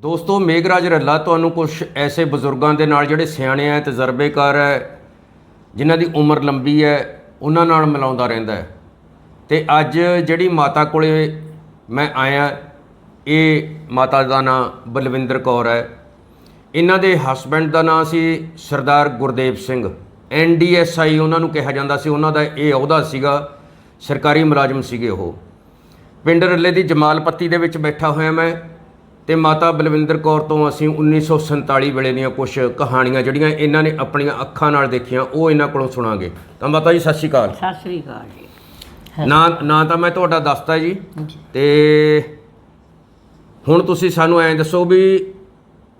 ਦੋਸਤੋ, ਮੇਘਰਾਜ ਰੱਲਾ, ਤੁਹਾਨੂੰ ਕੁਝ ਐਸੇ ਬਜ਼ੁਰਗਾਂ ਦੇ ਨਾਲ ਜਿਹੜੇ ਸਿਆਣੇ ਆ ਤਜਰਬੇਕਾਰ ਹੈ ਜਿਨ੍ਹਾਂ ਦੀ ਉਮਰ ਲੰਬੀ ਹੈ ਉਹਨਾਂ ਨਾਲ ਮਿਲਾਉਂਦਾ ਰਹਿੰਦਾ ਹੈ ਤੇ ਅੱਜ ਜਿਹੜੀ ਮਾਤਾ ਕੋਲੇ ਮੈਂ ਆਇਆ, ਇਹ ਮਾਤਾ ਦਾ ਨਾਮ ਬਲਵਿੰਦਰ ਕੌਰ ਹੈ ਇਹਨਾਂ ਦੇ ਹਸਬੰਡ ਦਾ ਨਾਮ ਸੀ ਸਰਦਾਰ ਗੁਰਦੇਵ ਸਿੰਘ। ਐਨਡੀਐਸਆਈ ਉਹਨਾਂ ਨੂੰ ਕਿਹਾ ਜਾਂਦਾ ਸੀ, ਉਹਨਾਂ ਦਾ ਇਹ ਅਹੁਦਾ ਸੀਗਾ, ਸਰਕਾਰੀ ਮੁਲਾਜ਼ਮ ਸੀਗੇ ਉਹ। ਪਿੰਡ ਰੱਲੇ ਦੀ ਜਮਾਲਪੱਤੀ ਦੇ ਵਿੱਚ ਬੈਠਾ ਹੋਇਆ ਮੈਂ। ਤੇ ਮਾਤਾ ਬਲਵਿੰਦਰ ਕੌਰ ਤੋਂ ਅਸੀਂ 1947 ਵੇਲੇ ਦੀਆਂ ਕੁਝ ਕਹਾਣੀਆਂ ਜਿਹੜੀਆਂ ਇਹਨਾਂ ਨੇ ਆਪਣੀਆਂ ਅੱਖਾਂ ਨਾਲ ਦੇਖੀਆਂ ਉਹ ਇਹਨਾਂ ਕੋਲੋਂ ਸੁਣਾਂਗੇ। ਤਾਂ ਮਾਤਾ ਜੀ ਸਤਿ ਸ਼੍ਰੀ ਅਕਾਲ। ਸਤਿ ਸ੍ਰੀ ਅਕਾਲ ਜੀ। ਨਾਂ ਨਾਂ ਤਾਂ ਮੈਂ ਤੁਹਾਡਾ ਦੱਸਤਾ ਜੀ। ਤੇ ਹੁਣ ਤੁਸੀਂ ਸਾਨੂੰ ਐਂ ਦੱਸੋ ਵੀ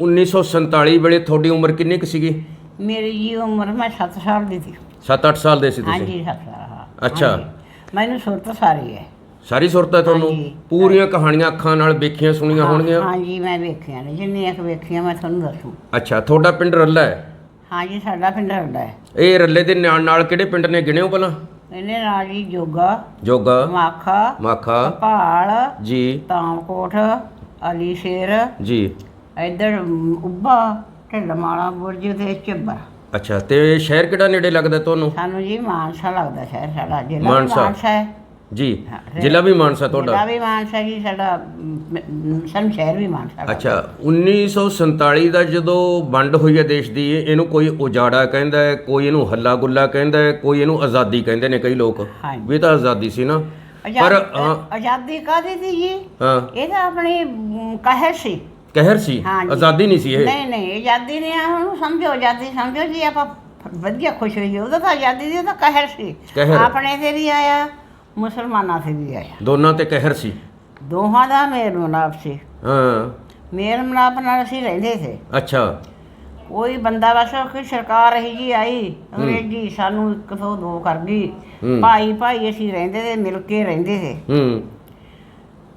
1947 ਵੇਲੇ ਤੁਹਾਡੀ ਉਮਰ ਕਿੰਨੀ ਕੁ ਸੀਗੀ? ਮੇਰੀ ਜੀ ਉਮਰ ਮੈਂ 7 ਸਾਲ ਦੀ ਸੀ। 7-8 ਸਾਲ ਦੇ ਸੀ ਤੁਸੀਂ? ਹਾਂਜੀ 7 ਸਾਲ ਅੱਛਾ। ਮੈਨੂੰ ਸੁਰਤ ਸਾਰੀ ਹੈ। ਸਾਰੀ ਸੁਰਤ ਹੈ ਤੁਹਾਨੂੰ? ਹਾਂਜੀ। ਪੂਰੀਆਂ ਕਹਾਣੀਆਂ ਅੱਖਾਂ ਨਾਲ ਵੇਖੀਆਂ ਸੁਣੀਆਂ ਹੋਣਗੀਆਂ? ਹਾਂਜੀ ਮੈਂ ਵੇਖੀਆਂ ਨੇ। ਜਿੰਨੀਆਂ ਕੁ ਵੇਖੀਆਂ ਮੈਂ ਤੁਹਾਨੂੰ ਦੱਸੂ। ਅੱਛਾ ਤੁਹਾਡਾ ਪਿੰਡ ਰੱਲਾ ਹੈ? ਹਾਂਜੀ ਸਾਡਾ ਪਿੰਡ ਰੰਡਾ ਹੈ। ਇਹ ਰੱਲੇ ਦੇ ਨਾਲ ਨਾਲ ਕਿਹੜੇ ਪਿੰਡ ਨੇ ਗਿਣਿਓ ਪਹਿਲਾਂ? ਇਹਨੇ ਨਾਲ ਜੀ ਜੋਗਾ ਜੋਗਾ ਮਾਖਾ ਮਾਖਾ ਭਾਲ ਜੀ। ਤਾਮਕੋਟ ਅਲੀ ਸ਼ੇਰ ਜੀ। ਇੱਧਰ ਉੱਭਾ ਢਿੱਲਮਾਲਾ ਬੁਰਜ ਤੇ ਚੱਬਰ ਅੱਛਾ ਤੇ ਸ਼ਹਿਰ ਕਿਹੜਾ ਨੇੜੇ ਲੱਗਦਾ ਤੁਹਾਨੂੰ? ਸਾਨੂੰ ਜੀ ਮਾਨਸਾ ਲੱਗਦਾ ਸ਼ਹਿਰ ਸਾਡਾ ਜ਼ਿਲ੍ਹਾ ਵੀ ਮਾਨਸਾ। ਮਾਨਸਾ ਹੈ। ਜੀ ਹਾਂ, ਜ਼ਿਲ੍ਹਾ ਵੀ ਮਾਨਸਾ ਜ਼ਿਲ੍ਹਾ ਤੁਹਾਡਾ ਵੀ ਮਾਨਸਾ ਜੀ ਸਾਡਾ ਅਮ, ਅਮ, ਸਾਨੂੰ ਸ਼ਹਿਰ ਵੀ ਮਾਨਸਾ। ਅੱਛਾ 1947 ਦਾ ਜਦੋਂ ਵੰਡ ਹੋਈ ਹੈ ਦੇਸ਼ ਦੀ ਇਹਨੂੰ ਕੋਈ ਉਜਾੜਾ ਕਹਿੰਦਾ ਹੈ ਕੋਈ ਇਹਨੂੰ ਹੱਲਾ ਗੁੱਲਾ ਕਹਿੰਦਾ ਹੈ ਕੋਈ ਇਹਨੂੰ ਆਜ਼ਾਦੀ ਕਹਿੰਦੇ ਨੇ ਕਈ ਲੋਕ। ਹਾਂਜੀ। ਵੀ ਇਹ ਤਾਂ ਆਜ਼ਾਦੀ ਸੀ ਨਾ। ਪਰ ਆਜ਼ਾਦੀ ਹਾਂ। ਆਜ਼ਾਦੀ ਕਾਦੀ ਸੀ ਜੀ? ਹਾਂ। ਇਹ ਤਾਂ ਆਪਣੀ ਅਮ, ਕਹਿਰ ਸੀ। ਕਹਿਰ ਸੀ? ਹਾਂਜੀ। ਆਜ਼ਾਦੀ ਨਹੀਂ ਸੀ ਇਹ? ਨਹੀਂ ਨਹੀਂ ਆਜ਼ਾਦੀ ਨੇ ਹੁਣ ਸਮਝੋ ਆਜ਼ਾਦੀ ਸਮਝੋ ਜੀ ਆਪਾਂ ਵਧੀਆ ਖੁਸ਼ ਰਹੀਏ ਉਹਦਾ ਤਾਂ ਆਜ਼ਾਦੀ ਦੀ ਉਹ ਤਾਂ ਕਹਿਰ ਸੀ। ਕਹਿਰ। ਆਪਣੇ ਤੇ ਵੀ ਆਇਆ। ਮੁਸਲਮਾਨਾਂ ਤੇ ਵੀ ਆਇਆ। ਦੋਨਾਂ ਤੇ ਕਹਿਰ ਸੀ। ਦੋਹਾਂ ਦਾ ਮੇਲ ਮਿਲਾਪ ਸੀ। ਹਾਂ। ਮੇਲ ਮਿਲਾਪ ਨਾਲ ਅਸੀਂ ਰਹਿੰਦੇ ਸੀ ਅੱਛਾ। ਕੋਈ ਬੰਦਾ ਬਸ ਕੋਈ ਸਰਕਾਰ ਇਹੀ ਜੀ ਆਈ ਅੰਗਰੇਜ਼ੀ ਸਾਨੂੰ ਇੱਕ ਤੋਂ ਦੋ ਕਰ ਗਈ। ਭਾਈ ਭਾਈ ਅਸੀਂ ਰਹਿੰਦੇ ਤੇ ਮਿਲ ਕੇ ਰਹਿੰਦੇ ਸੀ ਹੂੰ।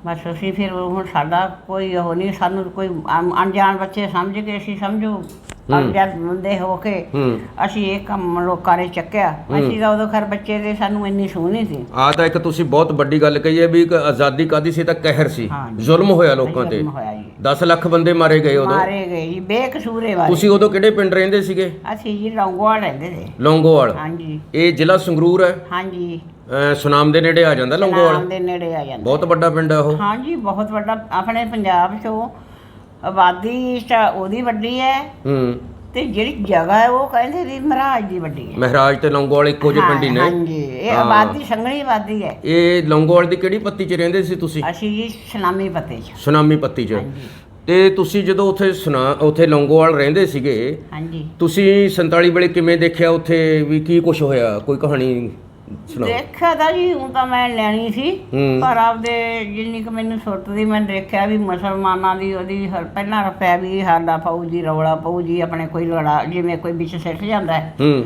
ਬਸ ਅਸੀਂ ਫਿਰ ਹੁਣ ਸਾਡਾ ਕੋਈ ਉਹ ਨਹੀਂ ਸਾਨੂੰ ਕੋਈ ਅਣ- ਅਣਜਾਣ ਬੱਚੇ ਸਮਝ ਕੇ ਅਸੀਂ ਸਮਝੋ। ਅਣਜਾਣ ਬੰਦੇ ਹੋ ਕੇ ਅਸੀਂ ਇਹ ਕੰਮ ਲੋਕਾਂ ਨੇ ਚੱਕਿਆ। ਅਸੀਂ ਤਾਂ ਉਦੋਂ ਖਰ ਬੱਚੇ ਦੇ ਸਾਨੂੰ ਇੰਨੀ ਸੂਹ ਨਹੀਂ ਸੀ। ਆ ਤਾਂ ਇੱਕ ਤੁਸੀਂ ਬਹੁਤ ਵੱਡੀ ਗੱਲ ਕਹੀ ਹੈ ਵੀ ਇੱਕ ਆਜ਼ਾਦੀ ਕਾਦੀ ਸੀ ਤਾਂ ਕਹਿਰ ਸੀ। ਜ਼ੁਲਮ ਹੋਇਆ ਲੋਕਾਂ ਤੇ। ਜ਼ੁਲਮ ਹੋਇਆ ਜੀ। 10 ਲੱਖ ਬੰਦੇ ਮਾਰੇ ਗਏ ਉਦੋਂ। ਮਾਰੇ ਗਏ ਜੀ ਬੇਕਸੂਰੇ ਵਾਲੇ। ਤੁਸੀਂ ਉਦੋਂ ਕਿਹੜੇ ਪਿੰਡ ਰਹਿੰਦੇ ਸੀਗੇ? ਅਸੀਂ ਜੀ ਲੌਂਗੋਵਾਲ ਰਹਿੰਦੇ ਸੀ। ਲੌਂਗੋਵਾਲ। ਹਾਂਜੀ ਇਹ ਜ਼ਿਲ੍ਹਾ ਸੰਗਰੂਰ ਹੈ? ਹਾਂਜੀ ਸੁਨਾਮ ਦੇ ਨੇੜੇ ਆ ਜਾਂਦਾ ਲੌਂਗੋਵਾਲ? ਨਾਮ ਦੇ ਨੇੜੇ ਆ ਜਾਂਦਾ। ਬਹੁਤ ਵੱਡਾ ਪਿੰਡ ਹੈ ਉਹ। ਹਾਂਜੀ ਬਹੁਤ ਵੱਡਾ। ਆਪਣੇ ਪੰਜਾਬ 'ਚੋਂ ਆਬਾਦੀ ਤਾਂ ਉਹਦੀ ਵੱਡੀ ਹੈ। ਹੂੰ। ਤੇ ਜਿਹੜੀ ਜਗ੍ਹਾ ਹੈ ਉਹ ਕਹਿੰਦੇ ਵੀ ਮਹਾਰਾਜ ਦੀ ਵੱਡੀ ਹੈ। ਮਹਿਰਾਜ ਤੇ ਲੌਂਗੋਵਾਲ ਇੱਕੋ ਜਿਹੇ ਪਿੰਡ ਨੇ। ਹਾਂਜੀ ਇਹ ਹਾਂ। ਆਬਾਦੀ ਸੰਘਣੀ ਆਬਾਦੀ ਹੈ। ਇਹ ਲੌਂਗੋਵਾਲ ਦੀ ਕਿਹੜੀ ਪੱਤੀ 'ਚ ਰਹਿੰਦੇ ਸੀ ਤੁਸੀਂ? ਅਸੀਂ ਜੀ ਸਲਾਮੀ ਪਤੇ ਚ। ਸੁਨਾਮੀ ਪੱਤੀ 'ਚ। ਹਾਂਜੀ। ਤੇ ਤੁਸੀਂ ਜਦੋਂ ਉੱਥੇ ਸੁਨਾ ਉੱਥੇ ਲੌਂਗੋਵਾਲ ਰਹਿੰਦੇ ਸੀਗੇ ਹਾਂਜੀ। ਤੁਸੀਂ 47 ਵੇਲੇ ਕਿਵੇਂ ਦੇਖਿਆ ਉੱਥੇ ਵੀ ਕੀ ਕੁਝ ਹੋਇਆ? ਕੋਈ ਕਹਾਣੀ ਸੁਣਾਓ। ਦੇਖਿਆ ਤਾਂ ਜੀ ਹੁਣ ਤਾਂ ਮੈਂ ਲੈਣੀ ਸੀ ਹੂੰ। ਪਰ ਆਪਦੇ ਜਿੰਨੀ ਕੁ ਮੈਨੂੰ ਸੁਰਤ ਦੀ ਮੈਂ ਦੇਖਿਆ ਵੀ ਮੁਸਲਮਾਨਾਂ ਦੀ ਉਹਦੀ ਹਰ ਪਹਿਲਾਂ ਰਪਿਆ ਵੀ ਸਾਡਾ ਫੌਜੀ ਰੌਲਾ ਪਊ ਜੀ ਆਪਣੇ ਕੋਈ ਲੜਾ ਜਿਵੇਂ ਕੋਈ ਵਿੱਚ ਸਿੱਟ ਜਾਂਦਾ ਹੈ। ਹੂੰ।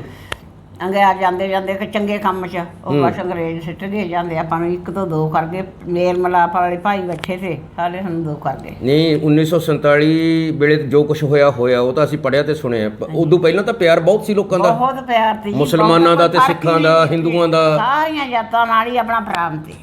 ਅੰਗਰੇਜ਼ ਜਾਂਦੇ ਜਾਂਦੇ ਕਿ ਚੰਗੇ ਕੰਮ 'ਚ ਉਹ ਬਸ ਅੰਗਰੇਜ਼ ਸਿੱਟ ਗਏ ਜਾਂਦੇ ਆਪਾਂ ਨੂੰ ਇੱਕ ਤੋਂ ਦੋ ਕਰ ਗਏ ਮੇਲ ਮਲਾਪ ਵਾਲੇ ਭਾਈ ਬੈਠੇ ਸੀ ਸਾਰੇ ਸਾਨੂੰ ਦੋ ਕਰ ਗਏ। ਨਹੀਂ 1947 ਵੇਲੇ ਜੋ ਕੁਝ ਹੋਇਆ ਹੋਇਆ ਉਹ ਤਾਂ ਅਸੀਂ ਪੜਿਆ ਤੇ ਸੁਣਿਆ। ਪ- ਉਦੋਂ ਪਹਿਲਾਂ ਤਾਂ ਪਿਆਰ ਬਹੁਤ ਸੀ ਲੋਕਾਂ ਦਾ। ਬਹੁਤ ਪਿਆਰ ਸੀ ਜੀ, ਮੁਸਲਮਾਨਾਂ ਦਾ ਤੇ ਫ਼ਰਕ ਸਿੱਖਾਂ ਦਾ, ਨਹੀਂ ਸੀ। ਹਿੰਦੂਆਂ ਦਾ। ਸਾਰੀਆਂ ਜਾਤਾਂ ਨਾਲ ਹੀ ਆਪਣਾ ਪ੍ਰਾਮ ਸੀ।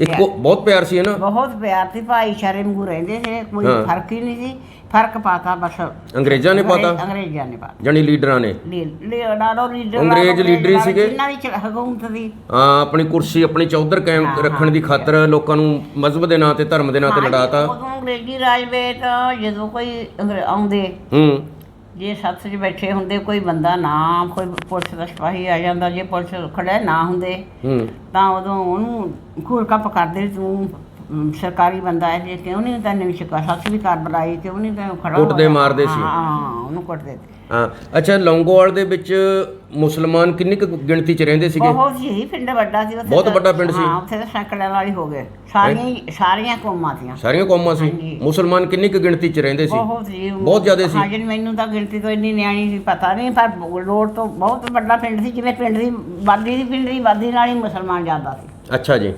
ਇੱਕੋ ਬਹੁਤ ਪਿਆਰ ਸੀ ਹੈ ਨਾ ਬਹੁਤ ਪਿਆਰ ਸੀ ਭਾਈਚਾਰੇ ਵਾਂਗੂ ਰਹਿੰਦੇ ਸੀ ਕੋਈ ਹਾਂ। ਫ਼ਰਕ ਹੀ ਨਹੀਂ ਸੀ ਫ਼ਰਕ ਪਾਤਾ ਬਸ। ਅੰਗਰੇਜ਼ਾਂ ਨੇ ਪਾਤਾ? ਅੰਗਰੇਜ਼- ਨੇ ਪਾਤਾ। ਜਾਨੀ ਲੀਡਰਾਂ ਨੇ? ਲੀਡਰਾਂ ਲੀਡਰ ਅੰਗਰੇਜ਼ ਲੀਡਰ ਹੀ ਸੀਗੇ? ਜਿਨ੍ਹਾਂ ਦੀ ਚ- ਹਕੂਮਤ ਸੀ। ਹਾਂ ਆਪਣੀ ਕੁਰਸੀ ਆਪਣੀ ਚੌਧਰ ਕਾਇਮ ਹਾਂ, ਰੱਖਣ ਦੀ ਖਾਤਰ ਲੋਕਾਂ ਨੂੰ ਮਜ਼ਹਬ ਦੇ ਨਾਂ ਤੇ ਧਰਮ ਦੇ ਨਾਂ ਤੇ ਲੜਾਤਾ। ਉਦੋਂ ਅੰਗਰੇਜ਼ੀ ਰਾਜ ਵੇਟ ਜਦੋਂ ਕੋਈ ਅੰਗਰੇ- ਆਉਂਦੇ ਹੂੰ। ਜੇ ਸੱਥ 'ਚ ਬੈਠੇ ਹੁੰਦੇ ਕੋਈ ਬੰਦਾ ਨਾ ਕੋਈ ਪੁਲਿਸ ਦਾ ਸਿਪਾਹੀ ਆ ਜਾਂਦਾ ਜੇ ਪੁਲਿਸ ਖੜਾ ਨਾ ਹੁੰਦੇ ਤਾਂ ਉਦੋਂ ਉਹਨੂੰ ਘੂਰ ਕੱਪ ਕਰਦੇ ਤੂੰ ਸਰਕਾਰੀ ਬੰਦਾ ਹੈ ਜੇ ਕਿਉਂ ਨਹੀਂ ਤੈਨੂੰ ਸ਼ਿਕਾ ਸੱਚ ਵੀ ਕਰ ਬੁਲਾਈ ਕਿਉਂ ਨਹੀਂ ਤੈਨੂੰ ਖੜਾ ਕੁੱਟਦੇ? ਮਾਰਦੇ ਸੀ। ਹਾਂ ਉਹਨੂੰ ਕੁੱਟਦੇ ਸੀ ਹਾਂ। ਅੱਛਾ ਲੌਂਗੋਵਾਲ ਦੇ ਵਿੱਚ ਮੁਸਲਮਾਨ ਕਿੰਨੀ ਕੁ ਗਿਣਤੀ 'ਚ ਰਹਿੰਦੇ ਸੀਗੇ? ਬਹੁਤ ਹੀ ਪਿੰਡ ਵੱਡਾ ਸੀ ਉੱਥੇ ਬਹੁਤ ਤਾਂ- ਵੱਡਾ ਪਿੰਡ ਸੀ। ਹਾਂ ਉੱਥੇ ਤਾਂ ਸੈਂਕੜਿਆਂ ਵਾਲੀ ਹੋ ਗਏ। ਸਾਰੀਆਂ ਹੀ- ਸਾਰੀਆਂ ਕੌਮਾਂ ਦੀਆਂ। ਸਾਰੀਆਂ ਕੌਮਾਂ ਸੀ। ਹਾਂਜੀ। ਮੁਸਲਮਾਨ ਕਿੰਨੀ ਕੁ ਗਿਣਤੀ 'ਚ ਰਹਿੰਦੇ ਸੀ? ਬਹੁਤ ਜੀ ਬਹੁਤ ਜ਼ਿਆਦੇ ਸੀ। ਹਾਂ ਜੀ ਮੈਨੂੰ ਤਾਂ ਗਿਣਤੀ ਤੋਂ ਇੰਨੀ ਨਿਆਣੀ ਸੀ ਪਤਾ ਨਹੀਂ ਪਰ ਲੋੜ ਤੋਂ ਬਹੁਤ ਵੱਡਾ ਪਿੰਡ ਸੀ ਜਿਵੇਂ ਪਿੰਡ ਦੀ ਵਾਦੀ ਦੀ ਪਿੰਡ ਦੀ ਵਾਦੀ ਨਾਲ ਹੀ ਮੁਸਲਮਾਨ ਜ਼ਿਆਦਾ ਸੀ। ਅੱਛਾ ਜੀ।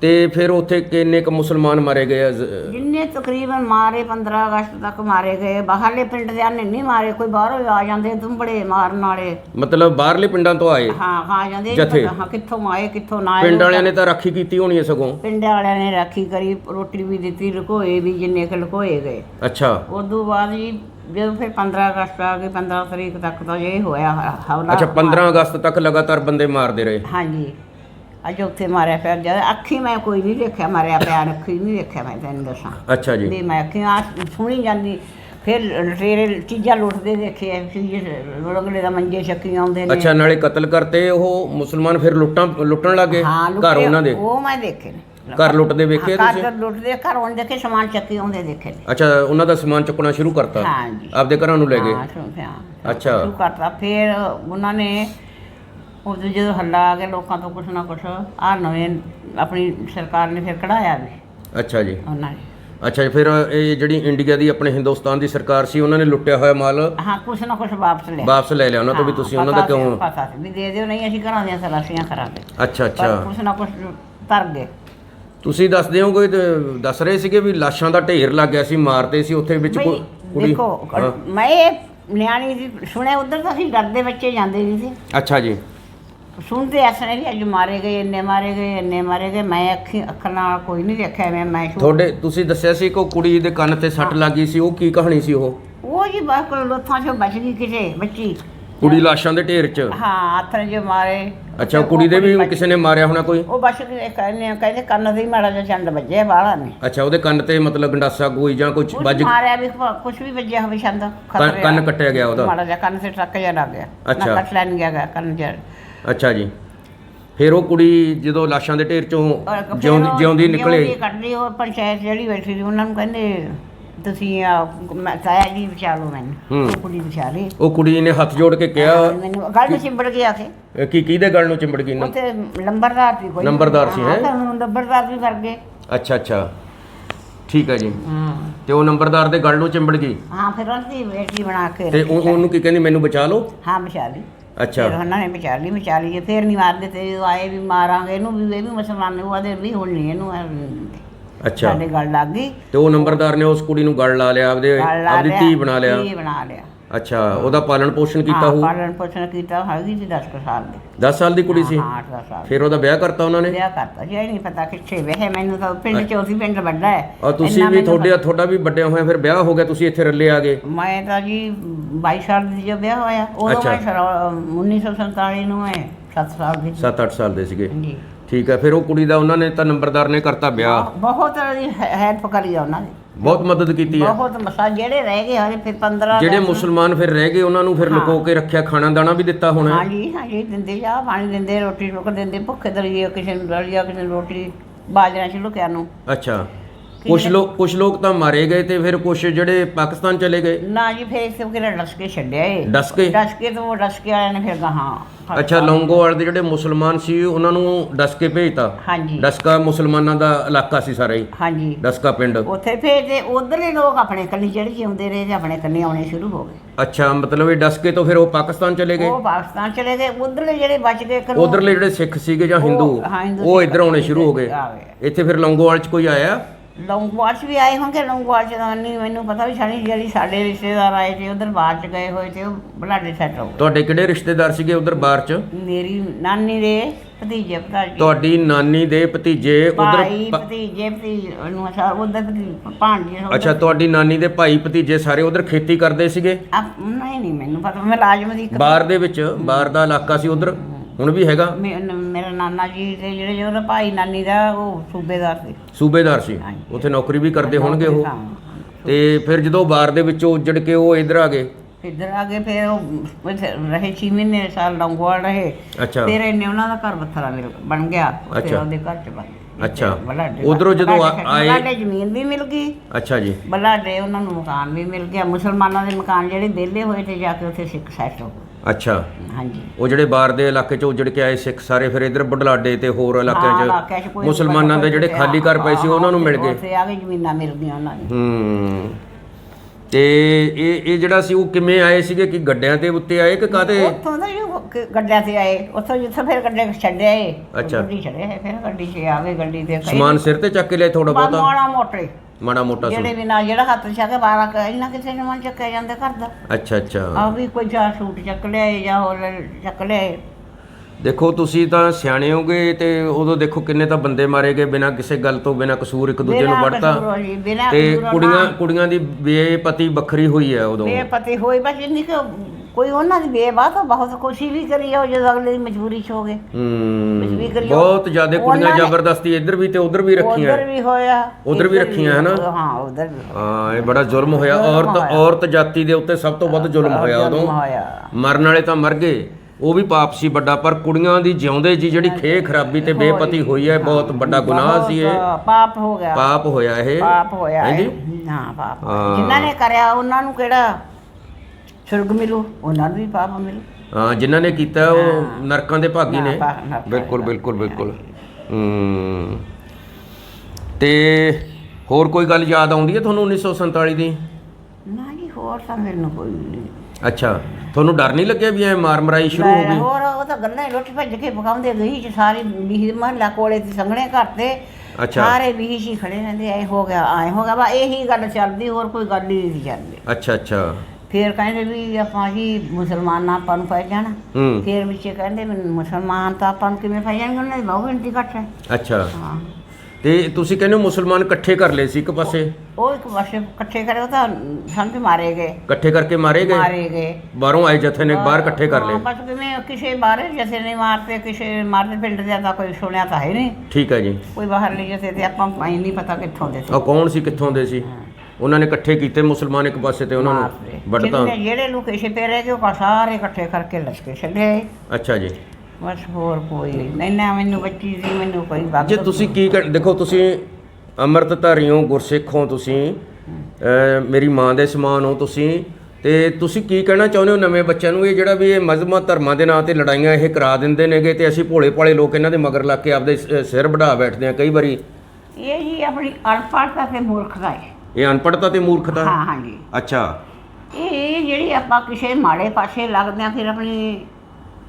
ਤੇ ਫਿਰ ਉੱਥੇ ਕਿੰਨੇ ਕ ਮੁਸਲਮਾਨ ਮਾਰੇ ਗਏ ਆ ਜ਼- ਜਿੰਨੇ ਤਕਰੀਬਨ ਮਾਰੇ 15 ਅਗਸਤ ਤੱਕ ਮਾਰੇ ਗਏ। ਬਾਹਰਲੇ ਪਿੰਡ ਦੇ ਆਨੇ ਨਹੀਂ ਮਾਰੇ ਕੋਈ ਬਾਹਰੋਂ ਆ ਜਾਂਦੇ ਤੁੰਬੜੇ ਮਾਰਨ ਵਾਲੇ। ਮਤਲਬ ਬਾਹਰਲੇ ਪਿੰਡਾਂ ਤੋਂ ਆਏ? ਹਾਂ ਆ ਜਾਂਦੇ। ਇਹ ਜਥੇ। ਪਤਾ ਹਾਂ ਕਿੱਥੋਂ ਆਏ ਕਿੱਥੋਂ ਨਾ ਆਏ ਪਿੰਡ ਵਾਲਿਆਂ ਨੇ ਤਾਂ ਰਾਖੀ ਕੀਤੀ ਹੋਣੀ ਹੈ ਸਗੋਂ? ਪਿੰਡ ਵਾਲਿਆਂ ਨੇ ਰਾਖੀ ਕਰੀ ਰੋਟੀ ਵੀ ਦਿੱਤੀ ਲੁਕੋਏ ਵੀ ਜਿੰਨੇ ਕੁ ਲੁਕੋਏ ਗਏ। ਅੱਛਾ। ਉਦੋਂ ਬਾਅਦ ਜੀ ਜਦੋਂ ਫਿਰ 15 ਅਗਸਤ ਆ ਗਈ 15 ਤਰੀਕ ਤੱਕ ਤਾਂ ਇਹ ਹੋਇਆ ਹ- ਹਮਲਾ ਅੱਛਾ 15 ਅਗਸਤ ਤੱਕ ਲਗਾਤਾਰ ਬੰਦੇ ਮਾਰਦੇ ਰਹੇ। ਹਾਂਜੀ। ਅੱਜ ਉੱਥੇ ਮਾਰਿਆ ਫਿਰ ਜਦ ਅੱਖੀ ਮੈਂ ਕੋਈ ਨਹੀਂ ਦੇਖਿਆ ਮਾਰਿਆ ਪਿਆ ਅੱਖੀ ਨਹੀਂ ਦੇਖਿਆ ਮੈਂ ਤੈਨੂੰ ਦੱਸਾਂ। ਅੱਛਾ ਜੀ। ਵੀ ਮੈਂ ਅੱਖੀਆਂ ਸੁਣੀ ਜਾਂਦੀ ਫਿਰ ਲਟੇਰੇ ਚੀਜ਼ਾਂ ਲੁੱਟਦੇ ਦੇਖੇ ਸੀ ਰੋਗਲੇ ਦਾ ਮੰਜੇ ਛੱਕੀ ਆਉਂਦੇ ਨੇ। ਅੱਛਾ ਨਾਲੇ ਕਤਲ ਕਰਤੇ ਉਹ ਮੁਸਲਮਾਨ ਫਿਰ ਲੁੱਟਾਂ ਲੁੱਟਣ ਲੱਗੇ ਹਾਂ ਘਰ ਲੁੱਟੇ ਉਹਨਾਂ ਦੇ? ਉਹ ਮੈਂ ਦੇਖੇ ਨੇ। ਘਰ ਲੁੱਟਦੇ ਵੇਖੇ ਹਾਂ, ਤੁਸੀਂ? ਘਰ ਲੁੱਟਦੇ ਘਰ ਉਹਨਾਂ ਦੇਖੇ ਸਮਾਨ ਚੱਕੀ ਆਉਂਦੇ ਦੇਖੇ ਨੇ। ਅੱਛਾ ਉਹਨਾਂ ਦਾ ਸਮਾਨ ਚੁੱਕਣਾ ਸ਼ੁਰੂ ਕਰਤਾ? ਹਾਂਜੀ ਆਪਦੇ ਘਰਾਂ ਨੂੰ ਲੈ ਗਏ? ਹਾਂ ਸੁਣ ਪਿਆ ਅੱਛਾ। ਸ਼ੁਰੂ ਕਰਤਾ ਫਿਰ ਉਹਨਾਂ ਨੇ ਉਹ ਜਦੋਂ ਹੱਲਾ ਆ ਗਿਆ ਲੋਕਾਂ ਤੋਂ ਕੁਛ ਨਾ ਕੁਛ ਆ ਨਵੇਂ ਆਪਣੀ ਸਰਕਾਰ ਨੇ ਫਿਰ ਕਢਾਇਆ ਵੀ। ਅੱਛਾ ਜੀ। ਉਹਨਾਂ ਨੇ। ਅੱਛਾ ਜੀ, ਫਿਰ ਇਹ ਜਿਹੜੀ ਇੰਡੀਆ ਦੀ ਆਪਣੇ ਹਿੰਦੁਸਤਾਨ ਦੀ ਸਰਕਾਰ ਸੀ ਉਹਨਾਂ ਨੇ ਲੁੱਟਿਆ ਹੋਇਆ ਮਾਲ? ਹਾਂ ਕੁਛ ਨਾ ਕੁਛ ਵਾਪਸ ਲਿਆ। ਵਾਪਸ ਲੈ ਲਿਆ ਉਹਨਾਂ ਤੋਂ ਵੀ ਤੁਸੀਂ ਉਹਨਾਂ ਦਾ ਕਿਉਂ ਪਤਾ ਸੀ ਵੀ ਦੇ ਦਿਓ ਨਹੀਂ ਅਸੀਂ ਘਰਾਂ ਦੀਆਂ ਸਲਾਸੀਆਂ ਕਰਾਂਗੇ। ਅੱਛਾ ਅੱਛਾ। ਕੁਛ ਨਾ ਕੁਛ ਤਰ ਗਏ। ਤੁਸੀਂ ਦੱਸਦੇ ਹੋ ਕੋਈ ਦੱਸ ਰਹੇ ਸੀਗੇ ਵੀ ਲਾਸ਼ਾਂ ਦਾ ਢੇਰ ਲੱਗ ਗਿਆ ਸੀ ਮਾਰਦੇ ਸੀ ਉੱਥੇ ਵਿੱਚ ਕੋਈ ਦੇਖੋ। ਮੈਂ ਨਿਆਣੀ ਦੀ ਸੁਣਿਆ ਉਧਰ ਤਾਂ ਅਸੀਂ ਡਰਦੇ ਬੱਚੇ ਜਾਂਦੇ ਨਹੀਂ ਸੀ। ਅੱਛਾ ਜੀ। ਸੁਣਦੇ ਐਸਾ ਨਹੀਂ ਵੀ ਅੱਜ ਮਾਰੇ ਗਏ ਇੰਨੇ ਮਾਰੇ ਗਏ ਇੰਨੇ ਮਾਰੇ ਗਏ। ਮੈਂ ਅੱਖੀ ਅੱਖਾਂ ਨਾਲ ਕੋਈ ਨਹੀਂ ਦੇਖਿਆ ਮੈਂ ਮੈਂ ਸ਼ੂ- ਤੁਹਾਡੇ ਤੁਸੀਂ ਦੱਸਿਆ ਸੀ ਕਿ ਉਹ ਕੁੜੀ ਦੇ ਕੰਨ ਤੇ ਸੱਟ ਲੱਗੀ ਸੀ ਉਹ ਕੀ ਕਹਾਣੀ ਸੀ ਉਹ? ਉਹ ਜੀ ਬਸ ਕੋਈ ਲੋਥਾਂ ਚੋਂ ਬਚ ਗਈ ਕਿਤੇ ਬੱਚੀ। ਕੁੜੀ ਲਾਸ਼ਾਂ ਦੇ ਢੇਰ 'ਚ? ਹਾਂ ਹੱਥ ਨੇ ਜੋ ਮਾਰੇ। ਅੱਛਾ ਉਹ ਕੁੜੀ ਦੇ ਵੀ ਕਿਸੇ ਨੇ ਮਾਰਿਆ ਹੋਣਾ ਕੋਈ? ਉਹ ਬਚ ਗਈ ਕਹਿੰਦੇ ਕਹਿੰਦੇ ਕੰਨ ਦੇ ਹੀ ਮਾੜਾ ਜਿਹਾ ਚੰਡ ਵੱਜਿਆ ਬਾਹਲਾ ਨੇ। ਅੱਛਾ ਉਹਦੇ ਕੰਨ ਤੇ ਮਤਲਬ ਗੰਡਾਸਾ ਕੋਈ ਜਾਂ ਕੁਝ ਕੁਛ ਵੱਜ ਮਾਰਿਆ ਵੀ ਕੁਝ ਵੀ ਵੱਜਿਆ ਹੋਵੇ ਛੰਦ ਕੰਨ- ਕੱਟਿਆ ਗਿਆ ਉਹਦਾ? ਮਾੜਾ ਜਿਹਾ ਕੰਨ ਤੇ ਟਰੱਕ ਜਿਹਾ ਲੱਗ ਗਿਆ। ਅੱਛਾ। ਨਾ ਕੱਟ ਲੈਣ ਗਿਆ ਗਾ ਕੰਨ ਜਿਹਾ। ਅੱਛਾ ਜੀ। ਫਿਰ ਉਹ ਕੁੜੀ ਜਦੋਂ ਲਾਸ਼ਾਂ ਦੇ ਢੇਰ ਚੋਂ ਜਿਉਂਦੀ ਜਿਉਂਦੀ ਨਿਕਲੇ। ਜਿਉਂਦੀ ਕੱਢੀ ਉਹ ਪੰਚਾਇਤ ਜਿਹੜੀ ਬੈਠੀ ਸੀ ਉਹਨਾਂ ਨੂੰ ਕਹਿੰਦੇ ਤੁਸੀਂ ਆ ਮੈਂ ਤਾਇਆ ਜੀ ਬਚਾ ਲਓ ਮੈਨੂੰ। ਉਹ ਕੁੜੀ ਲਈ ਉਹ ਕੁੜੀ ਨੇ ਹੱਥ ਜੋੜ ਕੇ ਕਿਹਾ ਮੈਨੂੰ ਗੱਲ ਵਿੱਚ ਚਿੰਬੜ ਗਿਆ ਕਿ ਇਹ ਕੀ ਕਿਹਦੇ ਗੱਲ ਨੂੰ ਚਿੰਬੜ ਗਈ ਨਾ? ਉੱਥੇ ਲੰਬਰਦਾਰ ਸੀ ਕੋਈ। ਲੰਬਰਦਾਰ ਸੀ, ਹਾਂ, ਲੰਬਰਦਾਰ ਵੀ ਕਰ ਗਏ। ਅੱਛਾ ਅੱਛਾ। ਠੀਕ ਹੈ ਜੀ। ਤੇ ਉਹ ਨੰਬਰਦਾਰ ਦੇ ਗੱਲ ਨੂੰ ਚਿੰਬੜ ਗਈ? ਹਾਂ ਫਿਰ ਉਹਨਾਂ ਦੀ ਬੇਟੀ ਬਣਾ ਕੇ ਤੇ ਉਹ ਉਹਨੂੰ ਕੀ ਕਹਿੰਦੀ ਮੈਨੂੰ ਬਚਾ ਲਓ? ਹਾਂ ਬਚਾ ਲਈ। ਅੱਛਾ। ਫਿਰ ਉਹਨਾਂ ਨੇ ਬਚਾ ਲਈ ਬਚਾ ਲਈ ਫਿਰ ਨਹੀਂ ਮਾਰਦੇ ਤੇ ਜਦੋਂ ਆਏ ਵੀ ਮਾਰਾਂਗੇ ਇਹਨੂੰ ਵੀ ਇਹ ਵੀ ਮੁਸਲਮਾਨ ਨੇ ਉਹਦੇ ਵੀ ਹੁਣ ਨਹੀਂ ਇਹਨੂੰ ਇਹ ਵੀ ਨਹੀਂ। ਅੱਛਾ। ਸਾਡੇ ਗੱਲ ਲੱਗ ਗਈ। ਤੇ ਉਹ ਨੰਬਰਦਾਰ ਨੇ ਉਸ ਕੁੜੀ ਨੂੰ ਗੱਲ ਲਾ ਲਿਆ ਆਪਦੇ ਗੱਲ ਲਾ ਆਪਦੀ ਧੀ ਬਣਾ ਲਿਆ। ਧੀ ਬਣਾ ਲਿਆ। ਅੱਛਾ ਉਹਦਾ ਪਾਲਣ ਪੋਸ਼ਣ ਕੀਤਾ ਹਾਂ ਹੋ ਪਾਲਣ ਪੋਸ਼ਣ ਕੀਤਾ ਹੈਗੀ ਸੀ 10 ਕੁ ਸਾਲ ਦੀ। 10 ਸਾਲ ਦੀ ਕੁੜੀ ਸੀ? ਹਾਂ 8 ਸਾਲ ਫਿਰ ਉਹਦਾ ਵਿਆਹ ਕਰਤਾ ਉਹਨਾਂ ਨੇ? ਵਿਆਹ ਕਰਤਾ ਜੀ ਇਹ ਨਹੀਂ ਪਤਾ ਕਿੱਥੇ ਵਿਆਹ ਮੈਨੂੰ ਤਾਂ ਪਿੰਡ ਚੌਥੀ ਪਿੰਡ ਵੱਡਾ ਹੈ। ਔਰ ਤੁਸੀਂ ਇੰਨਾ ਵੀ ਮੈਨੂੰ ਤੁਹਾਡੇ ਤੁਹਾਡਾ ਵੀ ਵੱਡਿਆਂ ਹੋਇਆ ਫਿਰ ਵਿਆਹ ਹੋ ਗਿਆ ਤੁਸੀਂ ਇੱਥੇ ਰੱਲੇ ਆ ਗਏ? ਮੈਂ ਤਾਂ ਜੀ 22 ਸਾਲ ਦੀ ਜੋ ਵਿਆਹ ਹੋਇਆ ਉਦੋਂ ਅੱਛਾ। ਮੈਂ ਸਰਾ- 1947 ਨੂੰ ਮੈਂ 7 ਸਾਲ ਦੀ। ਸੀ 7-8 ਸਾਲ ਦੇ ਸੀਗੇ। ਜੀ। ਠੀਕ ਹੈ ਫਿਰ ਉਹ ਕੁੜੀ ਦਾ ਉਹਨਾਂ ਨੇ ਤਾਂ ਨੰਬਰਦਾਰ ਨੇ ਕਰਤਾ ਵਿਆਹ। ਬਹੁਤ ਦੀ ਹੈਲਪ ਕਰੀ ਆ ਉਹਨਾਂ ਨੇ ਬਹੁਤ ਮਦਦ ਕੀਤੀ ਹੈ। ਬਹੁਤ ਮਸਾ ਜਿਹੜੇ ਰਹਿ ਗਏ ਹਰੇ ਫਿਰ 15 ਜਿਹੜੇ ਮੁਸਲਮਾਨ ਫਿਰ ਰਹਿ ਗਏ ਉਹਨਾਂ ਨੂੰ ਫਿਰ ਲੁਕੋ ਕੇ ਰੱਖਿਆ ਖਾਣਾ ਦਾਣਾ ਵੀ ਦਿੱਤਾ ਹੋਣਾ? ਹਾਂਜੀ ਹਾਂਜੀ ਦਿੰਦੇ ਜਾ ਪਾਣੀ ਦਿੰਦੇ ਰੋਟੀ ਲੁਕ ਦਿੰਦੇ ਭੁੱਖੇ ਦਰੀਏ ਕਿਸੇ ਨੂੰ ਦਲੀਆ ਕਿਸੇ ਨੂੰ ਰੋਟੀ ਬਾਜਰਾ ਚ ਲੁਕਿਆ ਨੂੰ ਅੱਛਾ। ਕੁਝ ਲੋਕ ਕੁਝ ਲੋਕ ਤਾਂ ਮਾਰੇ ਗਏ ਤੇ ਫਿਰ ਕੁਝ ਜਿਹੜੇ ਪਾਕਿਸਤਾਨ ਚਲੇ ਗਏ। ਨਾ ਜੀ ਫਿਰ ਇਸੇ ਕਿਹੜਾ ਡਸ ਕੇ ਛੱਡਿਆ ਏ ਡਸ ਕੇ? ਡਸ ਕੇ ਤੋਂ ਉਹ ਡਸ ਕੇ ਵਾਲਿਆਂ ਨੇ ਫਿਰ ਗਾਹਾਂ। ਅੱਛਾ ਲੌਂਗੋਵਾਲ ਦੇ ਜਿਹੜੇ ਮੁਸਲਮਾਨ ਸੀ ਉਹਨਾਂ ਨੂੰ ਡਸ ਕੇ ਭੇਜਤਾ? ਹਾਂਜੀ। ਡਸਕਾ ਮੁਸਲਮਾਨਾਂ ਦਾ ਇਲਾਕਾ ਸੀ ਸਾਰਾ। ਹੀ ਹਾਂਜੀ। ਡਸਕਾ ਪਿੰਡ। ਉੱਥੇ ਫਿਰ ਤੇ ਉਧਰਲੇ ਲੋਕ ਆਪਣੇ ਕੰਨੀ ਕੇ ਆਉਂਦੇ ਰਹੇ ਤੇ ਆਪਣੇ ਕੰਨੀ ਆਉਣੇ ਸ਼ੁਰੂ ਹੋ ਗਏ। ਅੱਛਾ ਮਤਲਬ ਇਹ ਡਸਕੇ ਤੋਂ ਫਿਰ ਉਹ ਪਾਕਿਸਤਾਨ ਚਲੇ ਗਏ? ਉਹ ਪਾਕਿਸਤਾਨ ਚਲੇ ਗਏ। ਉਧਰਲੇ ਜਿਹੜੇ ਬਚ ਗਏ ਨੂੰ- ਉਧਰਲੇ ਜਿਹੜੇ ਸਿੱਖ ਸੀਗੇ ਜਾਂ ਹਿੰਦੂ? ਹਾਂ, ਹਿੰਦੂ ਉਹ ਇੱਧਰ ਆਉਣੇ ਸ਼ੁਰੂ ਹੋ ਗਏ। ਆ ਗਏ। ਇੱਥੇ ਫਿਰ ਲੌਂਗੋਵਾਲ ਚ ਕੋਈ ਆਇਆ? ਲੌਂਗੋਵਾਲ 'ਚ ਵੀ ਆਏ ਹੋਣਗੇ ਲੌਂਗੋਵਾਲ 'ਚ ਤਾਂ ਨਹੀਂ ਮੈਨੂੰ ਪਤਾ ਵੀ ਸਾਡੀ ਜਿਹੜੀ ਸਾਡੇ ਰਿਸ਼ਤੇਦਾਰ ਆਏ ਤੇ ਉਧਰ ਬਾਹਰ 'ਚ ਗਏ ਹੋਏ ਤੇ ਉਹ ਬਲਾਡੇ ਸੈਟ ਹੋ ਗਏ। ਤੁਹਾਡੇ ਕਿਹੜੇ ਰਿਸ਼ਤੇਦਾਰ ਸੀਗੇ ਉਧਰ ਬਾਹਰ ਚ? ਮੇਰੀ ਨਾਨੀ ਦੇ ਭਤੀਜੇ ਭਤਾਜੀ ਤੁਹਾਡੀ ਨਾਨੀ ਦੇ ਭਤੀਜੇ ਉਧਰ ਭਾਈ ਭਤੀਜੇ ਭਤੀਜੇ ਨੂੰ ਅਸਾ ਉਧਰ ਭਾਂਜੀ ਅੱਛਾ ਤੁਹਾਡੀ ਨਾਨੀ ਦੇ ਭਾਈ ਭਤੀਜੇ ਸਾਰੇ ਉਧਰ ਖੇਤੀ ਕਰਦੇ ਸੀਗੇ? ਨਹੀਂ ਨਹੀਂ ਮੈਨੂੰ ਪਤਾ ਮੈਂ ਲਾਜ਼ਮ ਦੀ ਬਾਹਰ ਦੇ ਵਿੱਚ ਬਾਹਰ ਦਾ ਇਲਾਕਾ ਸੀ ਉਧਰ? ਹੁਣ ਵੀ ਹੈਗਾ? ਮੇ- ਨ- ਮੇਰਾ ਨਾਨਾ ਜੀ ਤੇ ਜਿਹੜੇ ਜਿਹੜਾ ਭਾਈ ਨਾਨੀ ਦਾ ਉਹ ਸੂਬੇਦਾਰ ਸੀ। ਸੂਬੇਦਾਰ ਸੀ। ਹਾਂਜੀ। ਉੱਥੇ ਨੌਕਰੀ ਵੀ ਕਰਦੇ ਹੋਣਗੇ ਉਹ? ਹਾਂ। ਤੇ ਫਿਰ ਜਦੋਂ ਬਾਹਰ ਦੇ ਵਿੱਚੋਂ ਉੱਜੜ ਕੇ ਉਹ ਇੱਧਰ ਆ ਗਏ? ਇੱਧਰ ਆ ਕੇ ਫਿਰ ਉਹ ਇੱਥੇ ਰਹੇ ਛੇ ਮਹੀਨੇ ਸਾਲ ਲੰਗੋਵਾਲ ਰਹੇ। ਅੱਛਾ। ਫਿਰ ਇਹਨੇ ਉਹਨਾਂ ਦਾ ਘਰ ਬੱਥਰਾ ਮਿਲ ਬਣ ਗਿਆ। ਫਿਰ ਅੱਛਾ। ਉਹਦੇ ਘਰ ਚ ਬਣ ਗਿਆ। ਅੱਛਾ। ਬਲਾਡੇ ਉੱਧਰੋਂ ਜਦੋਂ ਆ- ਬਲਾਡੇ- ਆਏ- ਬਲਾਡੇ ਜ਼ਮੀਨ ਵੀ ਮਿਲ ਗਈ। ਅੱਛਾ ਜੀ। ਬਲਾਡੇ ਉਹਨਾਂ ਨੂੰ ਮਕਾਨ ਵੀ ਮਿਲ ਗਿਆ। ਮੁਸਲਮਾਨਾਂ ਦੇ ਮਕਾਨ ਜਿਹੜੇ ਵਿਹਲੇ ਹੋਏ ਤੇ ਜਾ ਕੇ ਉੱਥੇ ਸਿੱਖ ਸੈੱਟ ਹੋ ਗਏ। ਅੱਛਾ। ਹਾਂਜੀ। ਉਹ ਜਿਹੜੇ ਬਾਹਰ ਦੇ ਇਲਾਕੇ ਚੋਂ ਉੱਜੜ ਕੇ ਆਏ ਸਿੱਖ ਸਾਰੇ ਫਿਰ ਇੱਧਰ ਬੁਢਲਾਡੇ ਤੇ ਹੋਰ ਹਾਂ, ਇਲਾਕਿਆਂ ਇਲਾਕਿਆਂ 'ਚ 'ਚ ਕੋਈ ਮੁਸਲਮਾਨਾਂ ਦੇ ਜਿਹੜੇ ਖਾਲੀ ਘਰ ਪਏ ਸੀ ਉਹਨਾਂ ਨੂੰ ਮਿਲ ਗਏ। ਉੱਥੇ ਆ ਕੇ ਜ਼ਮੀਨਾਂ ਮਿਲ ਗਈਆਂ ਉਹਨਾਂ ਨੂੰ ਹੂੰ। ਤੇ ਇਹ ਇਹ ਜਿਹੜਾ ਸੀ ਉਹ ਕਿਵੇਂ ਆਏ ਸੀਗੇ? ਕਿ ਗੱਡਿਆਂ ਦੇ ਉੱਤੇ ਆਏ ਕਿ ਕਾਦੇ ਉੱਥੋਂ ਦਾ ਗ- ਗੱਡਿਆਂ ਤੇ ਆਏ। ਉੱਥੋਂ ਜਿੱਥੋਂ ਫਿਰ ਗੱਡੇ ਛੱਡੇ ਆਏ ਅੱਛਾ। ਗੱਡੀ ਛੱਡੇ ਫਿਰ ਗੱਡੀ 'ਚ ਆ ਗਏ ਗੱਡੀ ਤੇ ਕਈ ਸਮਾਨ ਸਿਰ ਤੇ ਚੱਕ ਕੇ ਲਿਆ ਥੋੜਾ ਬਹੁਤਾ? ਮਾੜਾ ਮੋਟੇ। ਮਾੜਾ ਮੋਟਾ ਜਿਹੜੇ ਵੀ ਨਾਲ ਜਿਹੜਾ ਹੱਥ ਛਾ ਕੇ ਬਾਰਾ ਕ ਇੰਨਾ ਕਿਸੇ ਨੇ ਮਨ ਚੱਕਿਆ ਜਾਂਦੇ ਘਰ ਦਾ। ਅੱਛਾ ਅੱਛਾ। ਆ ਵੀ ਕੋਈ ਚਾਰ ਸੂਟ ਚੱਕ ਲਿਆਏ ਜਾਂ ਹੋਰ ਚੱਕ ਲਿਆਏ। ਦੇਖੋ ਤੁਸੀਂ ਤਾਂ ਸਿਆਣੇ ਹੋਗੇ ਤੇ ਉਦੋਂ ਦੇਖੋ ਕਿੰਨੇ ਤਾਂ ਬੰਦੇ ਮਾਰੇ ਗਏ ਬਿਨਾਂ ਕਿਸੇ ਗੱਲ ਤੋਂ ਬਿਨਾਂ ਕਸੂਰ ਇੱਕ ਦੂਜੇ ਨੂੰ ਬਿਨਾਂ ਵੜਤਾ। ਕਸੂਰੋਂ ਜੀ, ਬਿਨਾਂ ਤੇ ਕਸੂਰੋਂ ਕੁੜੀਆਂ। ਕੁੜੀਆਂ ਦੀ ਬੇਪਤੀ ਵੱਖਰੀ ਹੋਈ ਹੈ ਉਦੋਂ। ਬੇਪਤੀ ਹੋਈ ਬਸ ਇੰਨੀ ਕਿ ਕੋਈ ਉਹਨਾਂ ਦੀ ਬੇਬਾਹ ਤਾਂ ਬਹੁਤ ਖੁਸ਼ੀ ਵੀ ਕਰੀ ਉਹ ਜਦੋਂ ਅਗਲੇ ਦੀ ਮਜਬੂਰੀ ਚ ਹੋ ਗਏ ਹੂੰ। ਬਹੁਤ ਜ਼ਿਆਦਾ ਕੁੜੀਆਂ ਜ਼ਬਰਦਸਤੀ ਇੱਧਰ ਵੀ ਤੇ ਉੱਧਰ ਵੀ ਰੱਖੀਆਂ ਉਧਰ ਵੀ ਹੋਇਆ ਉੱਧਰ ਵੀ ਰੱਖੀਆਂ ਹੈ ਨਾ? ਹਾਂ ਉਧਰ ਵੀ। ਹਾਂ ਇਹ ਬੜਾ ਜ਼ੁਲਮ ਹੋਇਆ ਔਰਤ। ਔਰਤ ਜਾਤੀ ਦੇ ਉੱਤੇ ਸਭ ਤੋਂ ਵੱਧ ਜ਼ੁਲਮ ਹੋਇਆ ਉਦੋਂ ਮਰਨ ਵਾਲੇ ਤਾਂ ਮਰ ਗਏ ਉਹ ਵੀ ਪਾਪ ਸੀ ਵੱਡਾ ਪਰ ਕੁੜੀਆਂ ਦੀ ਜਿਉਂਦੇ ਜੀ ਜਿਹੜੀ ਖੇ ਖਰਾਬੀ ਤੇ ਬੇਪਤੀ ਹੋਈ ਹੈ ਬਹੁਤ ਵੱਡਾ ਗੁਨਾਹ ਸੀ ਇਹ ਪਾਪ ਹੋ ਗਿਆ ਪਾਪ ਹੋਇਆ ਇਹ ਪਾਪ ਹੋਇਆ ਹੈਂ ਜੀ? ਇਹ। ਹਾਂ ਪਾਪ ਹਾਂ। ਜਿਨ੍ਹਾਂ ਨੇ ਕਰਿਆ ਉਹਨਾਂ ਨੂੰ ਕਿਹੜਾ ਸੁਰਗ ਮਿਲੂ ਉਹਨਾਂ ਨੂੰ ਵੀ ਪਾਪ ਮਿਲੂ। ਹਾਂ ਜਿਨ੍ਹਾਂ ਨੇ ਕੀਤਾ ਉਹ ਨਰਕਾਂ ਦੇ ਭਾਗੀ ਨੇ। ਬਿਲਕੁਲ ਬਿਲਕੁਲ ਬਿਲਕੁਲ। ਹੂੰ। ਤੇ ਹੋਰ ਕੋਈ ਗੱਲ ਯਾਦ ਆਉਂਦੀ ਹੈ ਤੁਹਾਨੂੰ 1947 ਦੀ? ਨਾ ਜੀ ਹੋਰ ਤਾਂ ਮੈਨੂੰ ਕੋਈ ਨਹੀਂ। ਅੱਛਾ ਤੁਹਾਨੂੰ ਡਰ ਨਹੀਂ ਲੱਗਿਆ ਵੀ ਐ ਮਾਰ ਮਰਾਈ ਸ਼ੁਰੂ ਹੋ ਗਈ? ਹੋਰ ਉਹ ਤਾਂ ਗੱਲਾਂ ਹੀ ਲੁੱਟ ਭੱਜ ਕੇ ਪਕਾਉਂਦੇ ਗਈ ਚ ਸਾਰੀ ਬੀਹ ਮਹੱਲਾ ਕੋਲੇ ਤੇ ਸੰਘਣੇ ਘਰ ਤੇ। ਅੱਛਾ। ਸਾਰੇ ਬੀਹ ਹੀ ਖੜੇ ਰਹਿੰਦੇ ਐ ਹੋ ਗਿਆ ਐ ਹੋ ਗਿਆ ਬਾ ਇਹੀ ਗੱਲ ਚੱਲਦੀ ਹੋਰ ਕੋਈ ਗੱਲ ਹੀ ਨਹੀਂ ਚੱਲਦੀ ਅੱਛਾ ਅੱਛਾ। ਫੇਰ ਕਹਿੰਦੇ ਵੀ ਆਪਾਂ ਜੀ ਮੁਸਲਮਾਨ ਆਪਾਂ ਨੂੰ ਪੈ ਜਾਣਾ। ਹੂੰ। ਫੇਰ ਵਿੱਚੇ ਕਹਿੰਦੇ ਵੀ ਮੁਸਲਮਾਨ ਤਾਂ ਆਪਾਂ ਨੂੰ ਕਿਵੇਂ ਪੈ ਜਾਣਗੇ? ਉਹਨਾਂ ਦੀ ਬਹੁ ਗਿਣਤੀ ਘੱਟ ਹੈ। ਅੱਛਾ। ਹਾਂ। ਤੇ ਤੁਸੀਂ ਕਹਿੰਦੇ ਹੋ ਮੁਸਲਮਾਨ ਇਕੱਠੇ ਕਰ ਲਏ ਸੀ ਇੱਕ ਪਾਸੇ? ਉਹ ਇੱਕ ਪਾਸੇ ਇਕੱਠੇ ਕਰੇ ਉਹ ਤਾਂ ਸਮਝ ਮਾਰੇ ਗਏ। ਇਕੱਠੇ ਕਰਕੇ ਮਾਰੇ ਗਏ? ਮਾਰੇ ਗਏ। ਬਾਹਰੋਂ ਆਏ ਜਥੇ ਨੇ ਬਾਹਰ ਇਕੱਠੇ ਕਰ ਹਾਂ, ਲਏ? ਬਸ ਕਿਵੇਂ ਕਿਸੇ ਬਾਹਰ ਜਥੇ ਨੇ ਮਾਰਤੇ ਕਿਸੇ ਮਾਰਦੇ ਪਿੰਡ ਦੇ ਤਾਂ ਕੋਈ ਸੁਣਿਆ ਤਾਂ ਹੈ ਨਹੀਂ। ਠੀਕ ਹੈ ਜੀ। ਕੋਈ ਬਾਹਰਲੇ ਜਥੇ ਤੇ ਆਪਾਂ ਨੂੰ ਨਹੀਂ ਪਤਾ ਕਿੱਥੋਂ ਦੇ ਸੀ। ਆ ਕੌਣ ਸੀ ਕਿੱਥੋਂ ਦੇ ਸੀ? ਉਹਨਾਂ ਨੇ ਇਕੱਠੇ ਕੀਤੇ ਮੁਸਲਮਾਨ ਇੱਕ ਪਾਸੇ ਤੇ ਉਹਨਾਂ। ਨੂੰ ਵੱਢਤਾ। ਜਿੰਨੇ ਜਿਹੜੇ ਲੋਕ ਇਸੇ ਤੇ ਰਹਿ ਗਏ ਉਹ ਸਾਰੇ ਇਕੱਠੇ ਕਰਕੇ ਲੱਗੇ ਛੱਡੇ ਅੱਛਾ ਜੀ। ਬਸ ਹੋਰ ਕੋਈ ਨਹੀਂ। ਨਾ ਮੈਨੂੰ ਬੱਚੀ ਸੀ ਮੈਨੂੰ ਕੋਈ ਬਾਤ ਜੇ ਤੁਸੀਂ ਕੀ ਦੇਖੋ ਤੁਸੀਂ ਅੰਮ੍ਰਿਤਧਾਰੀ ਹੋ ਗੁਰਸਿੱਖ ਹੋ ਤੁਸੀਂ ਅਹ ਮੇਰੀ ਮਾਂ ਦੇ ਸਮਾਨ ਹੋ ਤੁਸੀਂ ਤੇ ਤੁਸੀਂ ਕੀ ਕਹਿਣਾ ਚਾਹੁੰਦੇ ਹੋ ਨਵੇਂ ਬੱਚਿਆਂ ਨੂੰ? ਇਹ ਜਿਹੜਾ ਵੀ ਇਹ ਮਜ਼ਹਬਾਂ ਧਰਮਾਂ ਦੇ ਨਾਂ ਤੇ ਲੜਾਈਆਂ ਇਹ ਕਰਾ ਦਿੰਦੇ ਨੇਗੇ ਤੇ ਅਸੀਂ ਭੋਲੇ ਭਾਲੇ ਲੋਕ ਇਹਨਾਂ ਦੇ ਮਗਰ ਲੱਗ ਕੇ ਆਪਦੇ ਸ- ਸਿਰ ਵਢਾ ਬੈਠਦੇ ਆ ਕਈ ਵਾਰੀ। ਇਹ ਜੀ ਆਪਣੀ ਅਨਪੜ੍ਹਤਾ ਤੇ ਮੂਰਖਤਾ ਹੈ। ਇਹ ਅਨਪੜ੍ਹਤਾ ਤੇ ਮੂਰਖਤਾ? ਹਾਂ ਹਾਂਜੀ ਅੱਛਾ। ਇਹ ਜਿਹੜੀ ਆਪਾਂ ਕਿਸੇ ਮਾੜੇ ਪਾਸੇ ਲੱਗਦੇ ਆ ਫਿਰ ਆਪਣੀ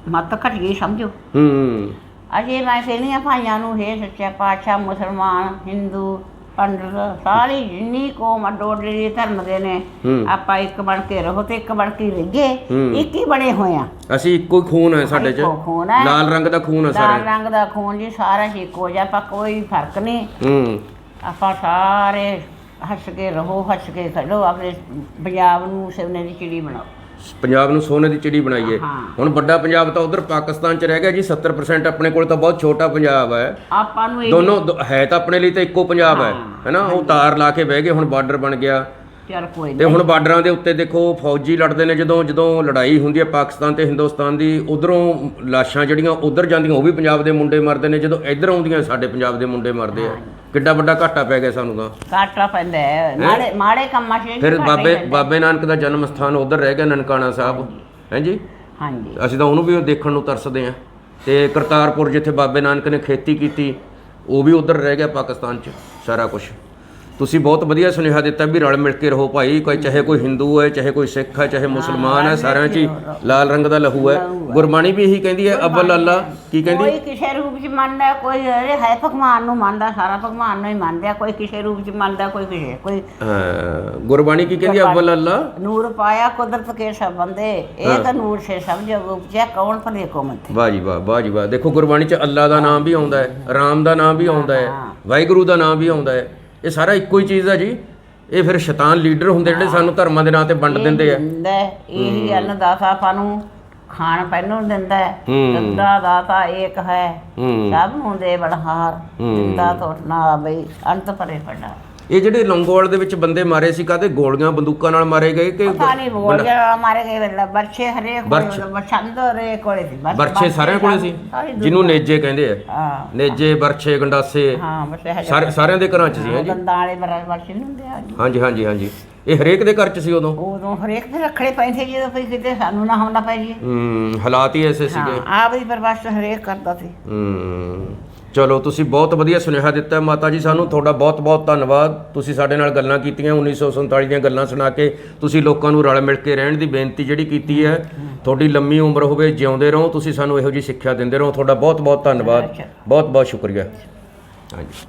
ਮੱਤ ਘਟ ਗਈ ਸਮਝੋ। ਹੂੰ ਅਜੇ ਮੈਂ ਕਹਿੰਦੀ ਆ ਭਾਈਆਂ ਨੂੰ ਹੈ ਸੱਚਾ ਪਾਤਸ਼ਾਹ ਮੁਸਲਮਾਨ ਹਿੰਦੂ ਪੰਡਤ ਸਾਰੀ ਜਿੰਨੀ ਕੌਮ ਅੱਡੋਡੀ ਧਰਮ ਦੇ ਨੇ। ਆਪਾਂ ਇੱਕ ਬਣ ਕੇ ਰਹੋ ਤੇ ਇੱਕ ਬਣ ਕੇ ਰਹੀਏ। ਇੱਕ ਹੀ ਬਣੇ ਹੋਏ ਆ ਅਸੀਂ ਇੱਕੋ ਹੀ ਖੂਨ ਹੈ ਸਾਡੇ 'ਚ। ਇੱਕੋ ਖੂਨ ਹੈ। ਲਾਲ ਰੰਗ ਦਾ ਖੂਨ ਹੈ ਲਾਲ ਸਾਰੇ ਰੰਗ ਦਾ ਖੂਨ ਜੀ ਸਾਰਾ ਹੀ ਇੱਕੋ ਜਿਹਾ ਆਪਾਂ ਕੋਈ ਫ਼ਰਕ ਨਹੀਂ। ਹੂੰ। ਆਪਾਂ ਸਾਰੇ ਹੱਸ ਕੇ ਰਹੋ ਹੱਸ ਕੇ ਖੜੋ ਆਪਣੇ ਪੰਜਾਬ ਨੂੰ ਸੋਨੇ ਦੀ ਚਿੜੀ ਬਣਾਓ। ਪੰਜਾਬ ਨੂੰ ਸੋਨੇ ਦੀ ਚਿੜੀ ਬਣਾਈਏ। ਹੁਣ ਵੱਡਾ ਪੰਜਾਬ ਤਾਂ ਉਧਰ ਪਾਕਿਸਤਾਨ 'ਚ ਰਹਿ ਗਿਆ ਜੀ 70% ਆਪਣੇ ਕੋਲ ਤਾਂ ਬਹੁਤ ਛੋਟਾ ਪੰਜਾਬ ਹੈ। ਆਪਾਂ ਨੂੰ ਦੋਨੋਂ ਹੈ ਤਾਂ ਆਪਣੇ ਲਈ ਤਾਂ ਇੱਕੋ ਪੰਜਾਬ ਹੈ ਹਾਂ, ਹੈਨਾ ਉਹ ਤਾਰ ਲਾ ਕੇ ਬਹਿ ਗਏ ਹੁਣ ਬਾਰਡਰ ਬਣ ਗਿਆ। ਚੱਲ ਕੋਈ ਤੇ ਨਹੀਂ। ਹੁਣ ਬਾਰਡਰਾਂ ਦੇ ਉੱਤੇ ਦੇਖੋ ਫੌਜੀ ਲੜਦੇ ਨੇ ਜਦੋਂ ਜਦੋਂ ਲੜਾਈ ਹੁੰਦੀ ਹੈ ਪਾਕਿਸਤਾਨ ਤੇ ਹਿੰਦੁਸਤਾਨ ਦੀ ਉਧਰੋਂ ਲਾਸ਼ਾਂ ਜਿਹੜੀਆਂ ਉਧਰ ਜਾਂਦੀਆਂ ਉਹ ਵੀ ਪੰਜਾਬ ਦੇ ਮੁੰਡੇ ਮਰਦੇ ਨੇ ਜਦੋਂ ਇੱਧਰ ਆਉਂਦੀਆਂ ਸਾਡੇ ਪੰਜਾਬ ਦੇ ਮੁੰਡੇ ਮਰਦੇ ਆ। ਕਿੱਡਾ ਵੱਡਾ ਘਾਟਾ ਪੈ ਗਿਆ ਸਾਨੂੰ ਤਾਂ। ਕਾਟਾ ਪੈਂਦਾ ਹੈ। ਮਾੜੇ ਮਾੜੇ ਕੰਮਾਂ 'ਚ ਫਿਰ ਘਾਟਾ ਹੀ ਬਾਬੇ ਪੈਂਦਾ। ਬਾਬੇ ਨਾਨਕ ਦਾ ਜਨਮ ਸਥਾਨ ਉਧਰ ਰਹਿ ਗਿਆ ਨਨਕਾਣਾ ਸਾਹਿਬ। ਹੈ ਜੀ? ਹਾਂਜੀ। ਅਸੀਂ ਤਾਂ ਉਹਨੂੰ ਵੀ ਦੇਖਣ ਨੂੰ ਤਰਸਦੇ ਆ ਤੇ ਕਰਤਾਰਪੁਰ ਜਿੱਥੇ ਬਾਬੇ ਨਾਨਕ ਨੇ ਖੇਤੀ ਕੀਤੀ ਉਹ ਵੀ ਉਧਰ ਰਹਿ ਗਿਆ ਪਾਕਿਸਤਾਨ 'ਚ ਸਾਰਾ ਕੁਝ ਤੁਸੀਂ ਬਹੁਤ ਵਧੀਆ ਸੁਨੇਹਾ ਦਿੱਤਾ ਵੀ ਰਲ ਮਿਲ ਕੇ ਰਹੋ ਭਾਈ ਕੋਈ ਚਾਹੇ ਕੋਈ ਹਿੰਦੂ ਹੈ ਚਾਹੇ ਕੋਈ ਸਿੱਖ ਹੈ ਚਾਹੇ ਮੁਸਲਮਾਨ ਹੈ ਸਾਰਿਆਂ 'ਚ ਹੀ ਲਾਲ ਰੰਗ ਦਾ ਲਹੂ ਹੈ। ਗੁਰਬਾਣੀ ਵੀ ਇਹੀ ਕਹਿੰਦੀ ਹੈ ਅਵਲ ਅੱਲਾ ਕੀ ਕਹਿੰਦੀ? ਕੋਈ ਕਿਸੇ ਰੂਪ 'ਚ ਮੰਨਦਾ ਕੋਈ ਇਹ ਹੈ ਭਗਵਾਨ ਨੂੰ ਮੰਨਦਾ ਸਾਰਾ ਭਗਵਾਨ ਨੂੰ ਹੀ ਮੰਨਦਾ ਕੋਈ ਕਿਸੇ ਰੂਪ 'ਚ ਮੰਨਦਾ ਕੋਈ ਕਿਸੇ ਕੋਈ ਗੁਰਬਾਣੀ ਕੀ ਕਹਿੰਦੀ ਹੈ ਅਵਲ ਅੱਲਾ? ਨੂਰ ਪਾਇਆ ਕੁਦਰਤ ਕੇ ਸਭ ਬੰਦੇ ਇੱਕ ਨੂਰ ਸੇ ਸਭ ਜਗ ਉਪਜਿਆ ਕੌਣ ਭਲੇ ਕੋ ਮਤ ਵਾਹ ਜੀ ਵਾਹ ਵਾਹ ਜੀ ਵਾਹ। ਦੇਖੋ ਗੁਰਬਾਣੀ 'ਚ ਅੱਲਾ ਦਾ ਨਾਮ ਵੀ ਆਉਂਦਾ ਹੈ ਰਾਮ ਦਾ ਨਾਮ ਵੀ ਆਉਂਦਾ ਹੈ। ਵਾਹਿਗੁਰੂ ਦਾ ਨਾਮ ਵੀ ਆਉਂਦਾ ਹੈ। ਇਹ ਸਾਰਾ ਇੱਕੋ ਹੀ ਚੀਜ਼ ਹੈ ਜੀ। ਇਹ ਫਿਰ ਸ਼ੈਤਾਨ ਲੀਡਰ ਹੁੰਦੇ ਜਿਹੜੇ ਸਾਨੂੰ ਧਰਮਾਂ ਦੇ ਨਾਂ ਤੇ ਵੰਡ ਦਿੰਦੇ ਆ। ਇਹੀ ਅੰਨਦਾਤਾ ਆਪਾਂ ਨੂੰ ਖਾਣ ਪਹਿਨਣ ਨੂੰ ਦਿੰਦਾ ਹੈ। ਦਿੰਦਾ ਦਾਤਾ ਏਕ ਹੈ। ਸਭ ਨੂੰ ਦੇ ਬਲਹਾਰ। ਦਿੰਦਾ ਟੋਟਨਾ ਬਈ ਅੰਤ ਪਰੇ ਪੜਾ ਇਹ ਜਿਹੜੇ ਲੰਗੋਵਾਲ ਦੇ ਵਿੱਚ ਬੰਦੇ ਮਾਰੇ ਸੀ ਕਾਦੇ ਗੋਲੀਆਂ ਬੰਦੂਕਾਂ ਨਾਲ ਮਾਰੇ ਗਏ ਕਿ ਪਤਾ ਨਹੀਂ ਬੋਲ ਗਿਆ ਮਾਰੇ ਗਏ ਬਰਛੇ ਹਰੇ ਕੋਲੇ ਬਰਛੰਦ ਹਰੇ ਕੋਲੇ ਸੀ ਬਸ ਬਰਛੇ ਸਾਰਿਆਂ ਕੋਲੇ ਸੀ? ਸਾਰੀ ਜਿਹਨੂੰ ਨੇਜੇ ਕਹਿੰਦੇ ਆ। ਹਾਂ। ਨੇਜੇ ਬਰਛੇ ਗੰਡਾਸੇ। ਹਾਂ ਬਸ ਇਹ ਸਾਰੇ ਸਾਰਿਆਂ ਦੇ ਘਰਾਂ 'ਚ ਸੀ ਦੰਦਾਂ ਵਾਲੇ ਬਰ- ਬਰਛੇ ਨਹੀਂ ਹੁੰਦੇ ਆ ਹਾਂਜੀ ਹਾਂਜੀ ਹਾਂਜੀ। ਇਹ ਹਰੇਕ ਦੇ ਘਰ 'ਚ ਸੀ ਉਦੋਂ? ਉਦੋਂ ਹਰੇਕ ਦੇ ਰੱਖੜੇ ਪੈਂਦੇ ਜਦੋਂ ਕੋਈ ਕਿਤੇ ਸਾਨੂੰ ਨਾ ਹਮਲਾ ਪੈ ਜੀ ਹੂੰ ਹਾਲਾਤ ਹੀ ਐਸੇ ਸੀਗੇ। ਹਾਂ ਆਪ ਦੀ ਪਰਵਾਸ ਹਰੇਕ ਕਰਦਾ ਸੀ। ਹੂੰ। ਚਲੋ ਤੁਸੀਂ ਬਹੁਤ ਵਧੀਆ ਸੁਨੇਹਾ ਦਿੱਤਾ। ਮਾਤਾ ਜੀ ਸਾਨੂੰ ਤੁਹਾਡਾ ਬਹੁਤ ਬਹੁਤ ਧੰਨਵਾਦ। ਤੁਸੀਂ ਸਾਡੇ ਨਾਲ ਗੱਲਾਂ ਕੀਤੀਆਂ 1947 ਦੀਆਂ ਗੱਲਾਂ ਸੁਣਾ ਕੇ। ਤੁਸੀਂ ਲੋਕਾਂ ਨੂੰ ਰਲ ਮਿਲ ਕੇ ਰਹਿਣ ਦੀ ਬੇਨਤੀ ਜਿਹੜੀ ਕੀਤੀ ਹੈ ਤੁਹਾਡੀ ਲੰਮੀ ਉਮਰ ਹੋਵੇ ਜਿਉਂਦੇ ਰਹੋ ਤੁਸੀਂ ਸਾਨੂੰ ਇਹੋ ਜੀ ਸਿੱਖਿਆ ਦਿੰਦੇ ਰਹੋ। ਤੁਹਾਡਾ ਬਹੁਤ ਬਹੁਤ ਧੰਨਵਾਦ। ਬਹੁਤ ਬਹੁਤ ਸ਼ੁਕਰੀਆ। ਹਾਂਜੀ।